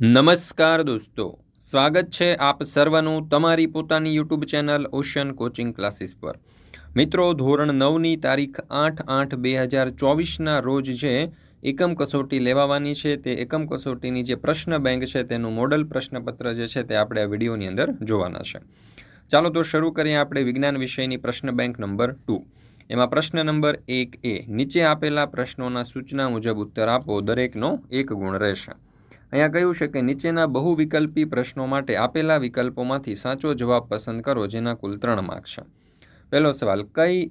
નમસ્કાર દોસ્તો. સ્વાગત છે આપ સર્વનું તમારી પોતાની YouTube channel Ocean coaching classes પર. મિત્રો, ધોરણ નવની તારીખ આઠ આઠ બે હજાર ચોવીસના રોજ જે એકમ કસોટી લેવાવાની છે, તે એકમ કસોટીની જે પ્રશ્ન બેંક છે, તેનું મોડલ પ્રશ્નપત્ર જે છે, તે આપણે આ વિડીયોની અંદર જોવાના છે. ચાલો તો શરૂ કરીએ આપણે વિજ્ઞાન વિષયની પ્રશ્ન બેંક નંબર ટુ. એમાં પ્રશ્ન નંબર એક એ, નીચે આપેલા પ્રશ્નોના સૂચના મુજબ ઉત્તર આપો, દરેકનો એક ગુણ રહેશે. અહીંયા કહ્યું છે કે નીચેના બહુ વિકલ્પી પ્રશ્નો માટે આપેલા વિકલ્પોમાંથી સાચો જવાબ પસંદ કરો, જેના કુલ ત્રણ માર્ક છે. પહેલો સવાલ, કઈ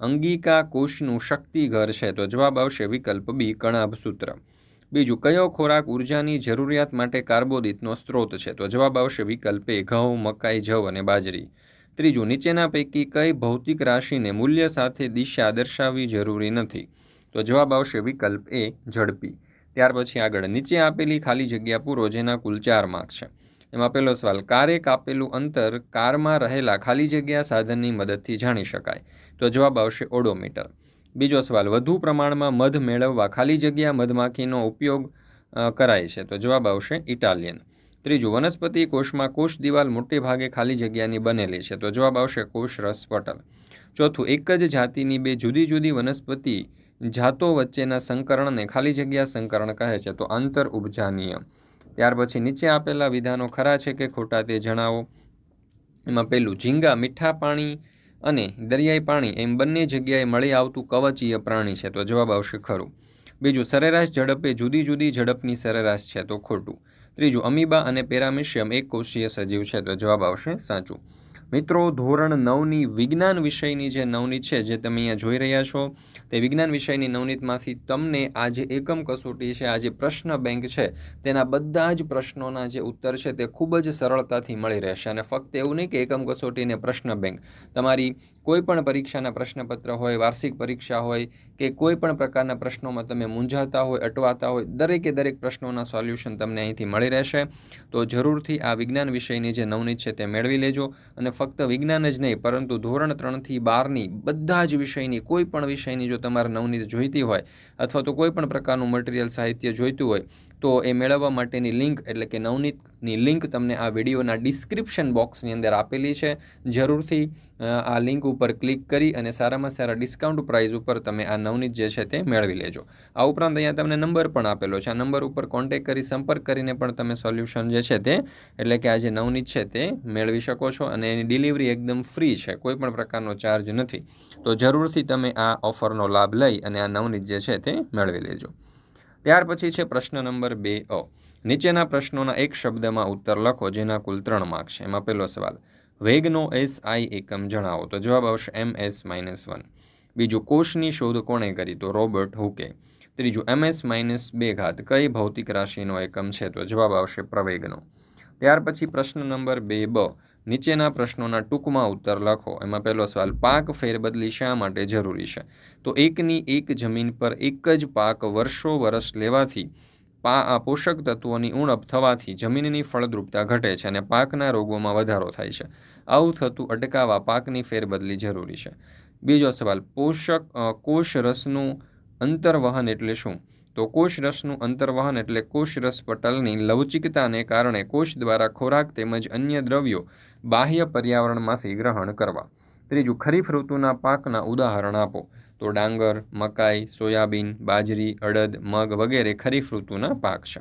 અંગિકા કોષનું શક્તિઘર છે? તો જવાબ આવશે વિકલ્પ બી, કણાભ સૂત્ર. બીજું, કયો ખોરાક ઉર્જાની જરૂરિયાત માટે કાર્બોદિતનો સ્ત્રોત છે? તો જવાબ આવશે વિકલ્પ એ, ઘઉં, મકાઈ, જવ અને બાજરી. ત્રીજું, નીચેના પૈકી કઈ ભૌતિક રાશિને મૂલ્ય સાથે દિશા દર્શાવવી જરૂરી નથી? તો જવાબ આવશે વિકલ્પ એ, ઝડપી. ત્યાર પછી આગળ નીચે આપેલી ખાલી જગ્યા પૂરો જેના કુલ ચાર માર્ક છે. એમાં પહેલો સવાલ, કારે કાપેલું અંતર કારમાં રહેલા ખાલી જગ્યા સાધનની મદદથી જાણી શકાય? તો જવાબ આવશે ઓડોમીટર. બીજો સવાલ, વધુ પ્રમાણમાં મધ મેળવવા ખાલી જગ્યા મધમાખીનો ઉપયોગ કરાય છે? તો જવાબ આવશે ઇટાલિયન. ત્રીજું, વનસ્પતિ કોષમાં કોષ દિવાલ મોટે ભાગે ખાલી જગ્યાની બનેલી છે. તો જવાબ આવશે કોષ રસ પટલ. ચોથું, એક જ જાતિની બે જુદી જુદી વનસ્પતિ જાતો વચ્ચેના સંકરણને ખાલી જગ્યા સંકરણ કહે છે, તો આંતર ઉપજા નિયમ ત્યાર પછી નીચે આપેલા વિધાનો ખરા છે કે ખોટા તે જણાવો. એમાં પહેલું, ઝીંગા, મીઠા પાણી અને દરિયાઈ પાણી એમ બંને જગ્યાએ મળી આવતું કવચીય પ્રાણી છે. તો જવાબ આવશે ખરું. બીજું, સરેરાશ ઝડપે જુદી જુદી ઝડપની સરેરાશ છે. તો ખોટું. ત્રીજું, અમીબા અને પેરામિશિયમ એક કોષીય સજીવ છે. તો જવાબ આવશે સાચું. મિત્રો, ધોરણ નવની વિજ્ઞાન વિષયની જે નવનીત છે, જે તમે અહીંયા જોઈ રહ્યા છો, તે વિજ્ઞાન વિષયની નવનીતમાંથી તમને આ જે એકમ કસોટી છે, આ જે પ્રશ્ન બેંક છે, તેના બધા જ પ્રશ્નોના જે ઉત્તર છે, તે ખૂબ જ સરળતાથી મળી રહેશે. અને ફક્ત એવું નહીં કે એકમ કસોટી ને પ્રશ્ન બેંક. તમારી કોઈ પણ પરીક્ષાના પ્રશ્નપત્ર હોય, વાર્ષિક પરીક્ષા હોય, કે કોઈ પણ પ્રકારના પ્રશ્નોમાં તમે મૂંઝાતા હોય, અટવાતા હોય, દરેકે દરેક પ્રશ્નોના સોલ્યુશન તમને અહીંથી મળી રહેશે. તો જરૂરથી આ વિજ્ઞાન વિષયની જે નવનીત છે, તે મેળવી લેજો. અને ફક્ત વિજ્ઞાન જ નહીં, પરંતુ ધોરણ ત્રણથી બારની બધા જ વિષયની, કોઈ પણ વિષયની જો તમારે નવનીત જોઈતી હોય અથવા તો કોઈ પણ પ્રકારનું મટીરિયલ સાહિત્ય જોઈતું હોય તો એ મેળવવા માટેની લિંક એટલે કે નવનીતની લિંક તમને આ વિડીયોના ડિસ્ક્રિપ્શન બોક્સની અંદર આપેલી છે. જરૂરથી આ લિંક ઉપર ક્લિક કરી અને સારામાં સારા ડિસ્કાઉન્ટ પ્રાઇઝ ઉપર તમે આ નવનીત જે છે તે મેળવી લેજો. આ ઉપરાંત અહીંયા તમને નંબર પણ આપેલો છે. આ નંબર ઉપર કોન્ટેક કરી સંપર્ક કરીને પણ તમે સોલ્યુશન જે છે તે, એટલે કે આ જે નવનીત છે તે મેળવી શકો છો અને એની ડિલિવરી એકદમ ફ્રી છે. કોઈ પણ પ્રકારનો ચાર્જ નથી. તો જરૂરથી તમે આ ઓફરનો લાભ લઈ અને આ નવનીત જે છે તે મેળવી લેજો. ત્યાર પછી છે પ્રશ્ન નંબર બે અ. નીચેના પ્રશ્નોના એક શબ્દમાં ઉત્તર લખો, જેના કુલ ત્રણ માર્ક છે. એમાં પહેલો સવાલ, વેગનો એસ આઈ એકમ જણાવો. તો જવાબ આવશે એમ એસ માઇનસ વન. બીજું, કોષની શોધ કોણે કરી? તો રોબર્ટ હુકે. ત્રીજું એમ એસ માઇનસ બે ઘાત કઈ ભૌતિક રાશિનો એકમ છે? તો જવાબ આવશે પ્રવેગનો. ત્યાર પછી પ્રશ્ન નંબર બે બ. નીચેના પ્રશ્નોના ટૂંકમાં ઉત્તર લખો. એમાં પહેલો સવાલ, પાક ફેરબદલી શા માટે જરૂરી છે? તો એકની એક જમીન પર એક જ પાક વર્ષો વર્ષ લેવાથી પા પોષક તત્વોની ઉણપ થવાથી જમીનની ફળદ્રુપતા ઘટે છે અને પાકના રોગોમાં વધારો થાય છે. આવું થતું અટકાવવા પાકની ફેરબદલી જરૂરી છે. બીજો સવાલ, પોષક કોષ રસનું અંતર્વહન એટલે શું? તો કોષરસનું અંતર્વહન એટલે કોષરસ પટલની લવચિકતાને કારણે કોષ દ્વારા ખોરાક તેમજ અન્ય દ્રવ્યો બાહ્ય પર્યાવરણમાંથી ગ્રહણ કરવા. ત્રીજું, ખરીફ ઋતુના પાકના ઉદાહરણ આપો. તો ડાંગર, મકાઈ, સોયાબીન, બાજરી, અડદ, મગ વગેરે ખરીફ ઋતુના પાક છે.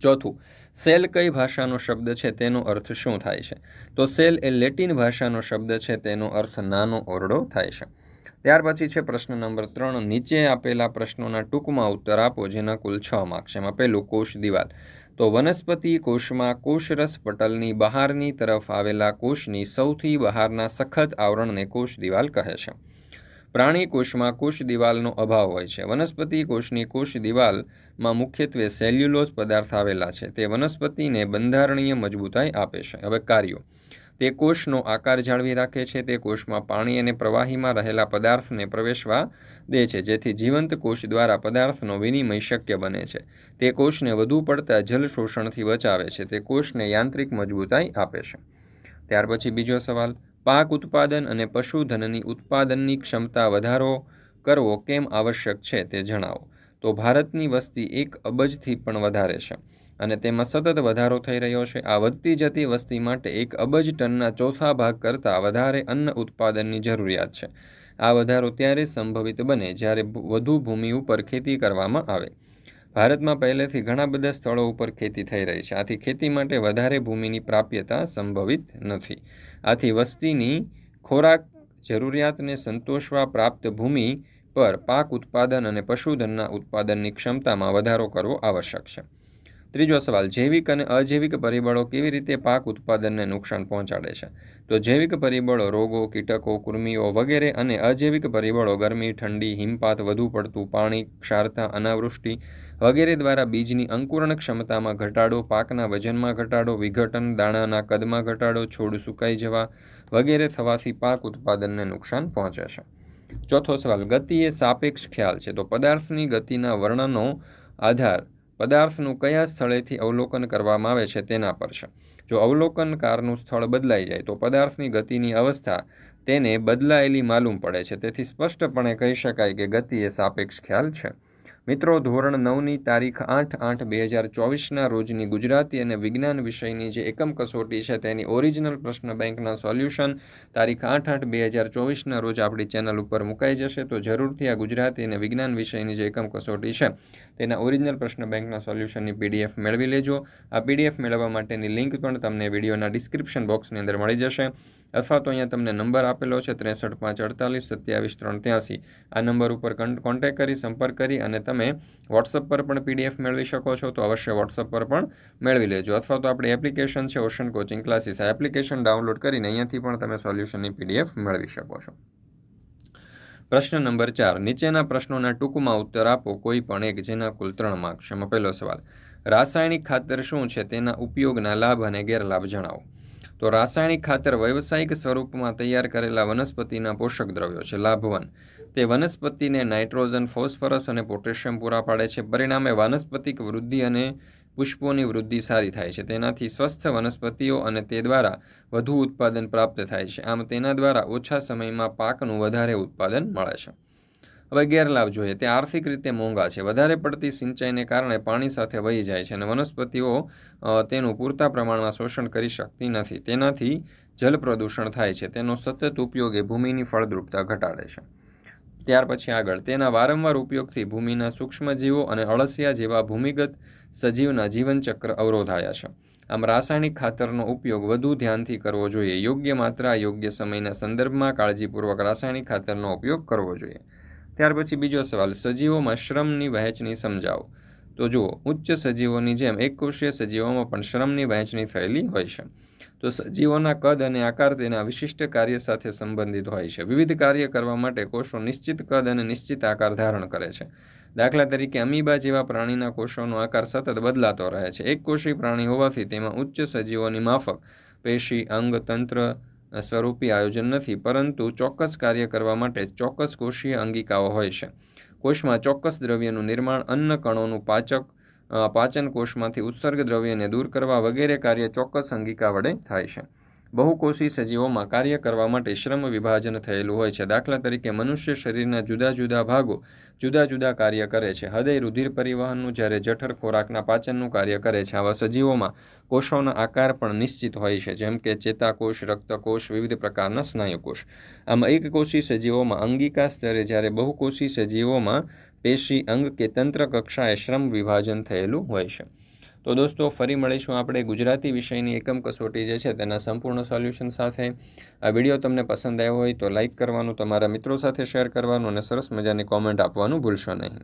ચોથું, સેલ કઈ ભાષાનો શબ્દ છે તેનો અર્થ શું થાય છે? તો સેલ એ લેટિન ભાષાનો શબ્દ છે તેનો અર્થ નાનો ઓરડો થાય છે. ત્યાર પછી છે પ્રશ્ન નંબર ત્રણ. નીચે આપેલા પ્રશ્નોના ટૂંકમાં ઉત્તર આપો, જેના કુલ છ માર્ક્સ એમાં પહેલું કોષ દિવાલ. તો વનસ્પતિ કોષમાં કોષરસ પટલની બહારની તરફ આવેલા કોષની સૌથી બહારના સખત આવરણને કોષ દિવાલ કહે છે. પ્રાણી કોષમાં કોષ દિવાલનો અભાવ હોય છે. વનસ્પતિ કોષની કોષ દિવાલમાં મુખ્યત્વે સેલ્યુલોઝ પદાર્થ આવેલા છે. તે વનસ્પતિને બંધારણીય મજબૂતાઈ આપે છે. હવે કાર્યો. તે કોષનો આકાર જાળવી રાખે છે, તે કોષમાં પાણી અને પ્રવાહીમાં રહેલા પદાર્થને પ્રવેશવા દે છે, જેથી જીવંત કોષ દ્વારા પદાર્થનો વિનિમય શક્ય બને છે. તે કોષને વધુ પડતા જલ શોષણથી બચાવે છે, તે કોષને યાંત્રિક મજબૂતાઈ આપે છે. ત્યાર પછી બીજો સવાલ, પાક ઉત્પાદન અને પશુધનની ઉત્પાદનની ક્ષમતા વધારો કરવો કેમ આવશ્યક છે તે જણાવો. તો ભારતની વસ્તી એક અબજથી પણ વધારે છે. અને તેમાં સતત વધારો થઈ રહ્યો છે. આ વધતી જતી વસ્તી માટે એક અબજ ટનના ચોથા ભાગ કરતાં વધારે અન્ન ઉત્પાદનની જરૂરિયાત છે. આ વધારો ત્યારે સંભવિત બને જ્યારે વધુ ભૂમિ ઉપર ખેતી કરવામાં આવે. ભારતમાં પહેલેથી ઘણા બધા સ્થળો ઉપર ખેતી થઈ રહી છે. આથી ખેતી માટે વધારે ભૂમિની પ્રાપ્યતા સંભવિત નથી. આથી વસ્તીની ખોરાક જરૂરિયાતને સંતોષવા પ્રાપ્ત ભૂમિ પર પાક ઉત્પાદન અને પશુધનના ઉત્પાદનની ક્ષમતામાં વધારો કરવો આવશ્યક છે. ત્રીજો સવાલ, જૈવિક અને અજૈવિક પરિબળો કેવી રીતે પાક ઉત્પાદનને નુકસાન પહોંચાડે છે? તો જૈવિક પરિબળો, રોગો, કીટકો, કૃમિઓ વગેરે અને અજૈવિક પરિબળો, ગરમી, ઠંડી, હિમપાત, વધુ પડતું પાણી, ક્ષારતા, અનાવૃષ્ટિ વગેરે દ્વારા બીજની અંકુરણ ક્ષમતામાં ઘટાડો, પાકના વજનમાં ઘટાડો, વિઘટન, દાણાના કદમાં ઘટાડો, છોડ સુકાઈ જવા વગેરે થવાથી પાક ઉત્પાદનને નુકસાન પહોંચે છે. ચોથો સવાલ ગતિ એ સાપેક્ષ ખ્યાલ છે. તો પદાર્થની ગતિના વર્ણનો આધાર પદાર્થનું કયા સ્થળેથી અવલોકન કરવામાં આવે છે તેના પર છે. જો અવલોકનકારનું સ્થળ બદલાઈ જાય તો પદાર્થની ગતિની અવસ્થા તેને બદલાયેલી માલુમ પડે છે. તેથી સ્પષ્ટપણે કહી શકાય કે ગતિ એ સાપેક્ષ ખ્યાલ છે. મિત્રો, ધોરણ નવની તારીખ આઠ આઠ બે હજાર ચોવીસના રોજની ગુજરાતી અને વિજ્ઞાન વિષયની જે એકમ કસોટી છે તેની ઓરિજિનલ પ્રશ્ન બેંકના સોલ્યુશન તારીખ આઠ આઠ બે હજાર ચોવીસના રોજ આપણી ચેનલ ઉપર મુકાઈ જશે. તો જરૂરથી આ ગુજરાતી અને વિજ્ઞાન વિષયની જે એકમ કસોટી છે તેના ઓરિજિનલ પ્રશ્ન બેંકના સોલ્યુશનની પીડીએફ મેળવી લેજો. આ પીડીએફ મેળવવા માટેની લિંક પણ તમને વિડીયોના ડિસ્ક્રિપ્શન બોક્સની અંદર મળી જશે. અથવા તો અહીંયા તમને નંબર આપેલો છે ત્રેસઠ પાંચ અડતાલીસ સત્યાવીસ ત્રણ ત્યાંસી આ નંબર ઉપર કોન્ટેક કરી, સંપર્ક કરી અને તમે વોટ્સઅપ પર પણ પીડીએફ મેળવી શકો છો, તો અવશ્ય વોટ્સઅપ પર પણ મેળવી લેજો. અથવા તો આપણી એપ્લિકેશન છે ઓશન કોચિંગ ક્લાસીસ. આ એપ્લિકેશન ડાઉનલોડ કરીને અહીંયાથી પણ તમે સોલ્યુશનની પીડીએફ મેળવી શકો છો. પ્રશ્ન નંબર ચાર, નીચેના પ્રશ્નોના ટૂંકમાં ઉત્તર આપો. કોઈ પણ એક જેના કુલ ત્રણ માર્ક છે. પહેલો સવાલ, રાસાયણિક ખાતર શું છે? તેના ઉપયોગના લાભ અને ગેરલાભ જણાવો. તો રાસાયણિક ખાતર વ્યવસાયિક સ્વરૂપમાં તૈયાર કરેલા વનસ્પતિના પોષક દ્રવ્યો છે. લાભવન તે વનસ્પતિને નાઇટ્રોજન, ફોસ્ફરસ અને પોટેશિયમ પૂરા પાડે છે. પરિણામે વાનસ્પતિક વૃદ્ધિ અને પુષ્પોની વૃદ્ધિ સારી થાય છે. તેનાથી સ્વસ્થ વનસ્પતિઓ અને તે દ્વારા વધુ ઉત્પાદન પ્રાપ્ત થાય છે. આમ તેના દ્વારા ઓછા સમયમાં પાકનું વધારે ઉત્પાદન મળે છે. હવે ગેરલાભ જોઈએ. તે આર્થિક રીતે મોંઘા છે. વધારે પડતી સિંચાઈને કારણે પાણી સાથે વહી જાય છે અને વનસ્પતિઓ તેનું પૂરતા પ્રમાણમાં શોષણ કરી શકતી નથી. તેનાથી જલ પ્રદૂષણ થાય છે. તેનો સતત ઉપયોગ એ ભૂમિની ફળદ્રુપતા ઘટાડે છે. ત્યાર પછી આગળ. તેના વારંવાર ઉપયોગથી ભૂમિના સૂક્ષ્મજીવો અને અળસિયા જેવા ભૂમિગત સજીવના જીવનચક્ર અવરોધાયા છે. આમ રાસાયણિક ખાતરનો ઉપયોગ વધુ ધ્યાનથી કરવો જોઈએ. યોગ્ય માત્રા, યોગ્ય સમયના સંદર્ભમાં કાળજીપૂર્વક રાસાયણિક ખાતરનો ઉપયોગ કરવો જોઈએ. ત્યાર પછી બીજો સવાલ, સજીવોમાં શ્રમની વહેંચણી સમજાવો. તો જુઓ, ઉચ્ચ સજીવોની જેમ એક કોષીય સજીવોમાં પણ શ્રમની વહેંચણી થયેલી હોય છે. તો સજીવોના કદ અને આકાર તેના વિશિષ્ટ કાર્ય સાથે સંબંધિત હોય છે. વિવિધ કાર્ય કરવા માટે કોષો નિશ્ચિત કદ અને નિશ્ચિત આકાર ધારણ કરે છે. દાખલા તરીકે અમીબા જેવા પ્રાણીના કોષોનો આકાર સતત બદલાતો રહે છે. એક કોષી પ્રાણી હોવાથી તેમાં ઉચ્ચ સજીવોની માફક, પેશી, અંગ, તંત્ર સ્વરૂપી આયોજન નથી, પરંતુ ચોક્કસ કાર્ય કરવા માટે ચોક્કસ કોષીય અંગિકાઓ હોય છે. કોષમાં ચોક્કસ દ્રવ્યનું નિર્માણ અન્ન કણોનું પાચક પાચન કોષમાંથી ઉત્સર્ગ દ્રવ્યને દૂર કરવા વગેરે કાર્ય ચોક્કસ અંગિકા વડે થાય છે. બહુકોષી સજીવોમાં કાર્ય કરવા માટે શ્રમ વિભાજન થયેલું હોય છે. દાખલા તરીકે, મનુષ્ય શરીરના જુદા જુદા ભાગો જુદા જુદા કાર્ય કરે છે. હૃદય રુધિર પરિવહનનું જ્યારે જઠર ખોરાકના પાચનનું કાર્ય કરે છે, આવા સજીવોમાં કોષોના આકાર પણ નિશ્ચિત હોય છે, જેમ કે ચેતાકોષ, રક્તકોષ, વિવિધ પ્રકારના સ્નાયુકોષ. આમ એકકોષી સજીવોમાં અંગિકા સ્તરે જ્યારે બહુકોષી સજીવોમાં પેશી અંગ કે તંત્ર કક્ષાએ શ્રમ વિભાજન થયેલું હોય છે. તો દોસ્તો, ફરી મળીશું આપણે ગુજરાતી વિષયની એકમ કસોટી જે છે તેના સંપૂર્ણ સોલ્યુશન સાથે. આ વીડિયો તમને પસંદ આવ્યો હોય તો લાઇક કરવાનું, તમારા મિત્રો સાથે શેર કરવાનું અને સરસ મજાની કોમેન્ટ આપવાનું ભૂલશો નહીં.